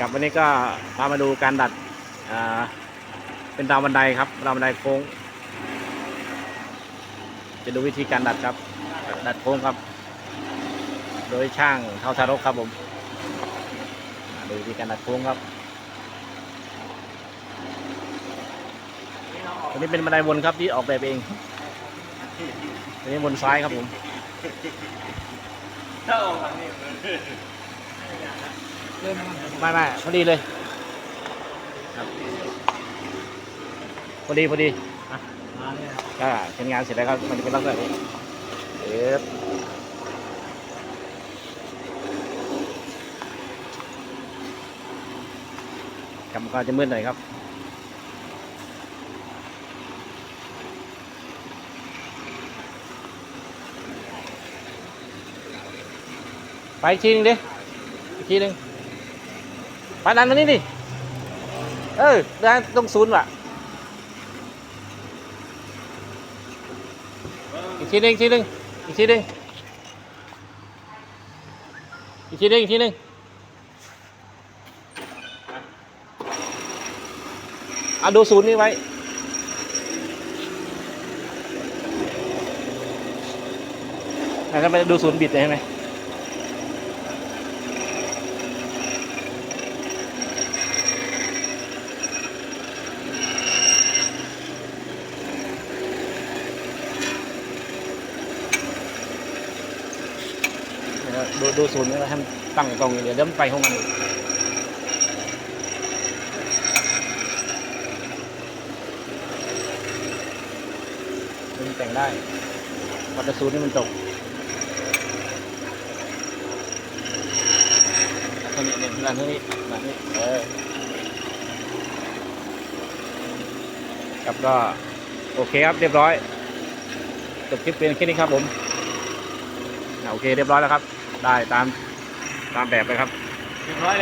กับวันนี้ก็พามาดูการดัดเป็นราวบันไดครับราวบันไดโค้ง จะดูวิธีการดัดครับ ดัดโค้งครับ โดยช่างเท่าทารกครับผมดูวิธีการดัดโค้งครับอันนี้เป็นบันไดวนครับที่ออกแบบเองอันนี้วนซ้ายครับผมถ้าออกทางนี้ ไม่ไม่พอดีเลยครับพอดีพอดีอะก็เช็นงานเสร็จแล้วก็มันจะเป็นลักษณะนี้เอ๊บกำก็จะมืดหน่อยครับไปอีกทีหนึงดิอีกทีหนึง ไปดันมานี่ดิเออดันตรงศูนย์ว่ะอีกทีหนึงอีกทีหนึงอีกทีหนึงอีกทีหนึงอีกทีหนึงเอาดูศูนย์นี่ไว้แล้วไปดูศูนย์บิดเลยใช่ไหม ดูดูศูนย์นี่ให้มันตั้งตรงเดี๋ยวเดี๋ยวมันไปของมันเองมันแต่งได้พอจะศูนย์นี่มันตกตรงนี้เนี่ยด้านนี้ด้านนี้เออครับก็โอเคครับเรียบร้อยจบคลิปเพียงแค่นี้ครับผม โอเคเรียบร้อยแล้วครับ ได้ตามตามแบบเลยครับเรียบร้อย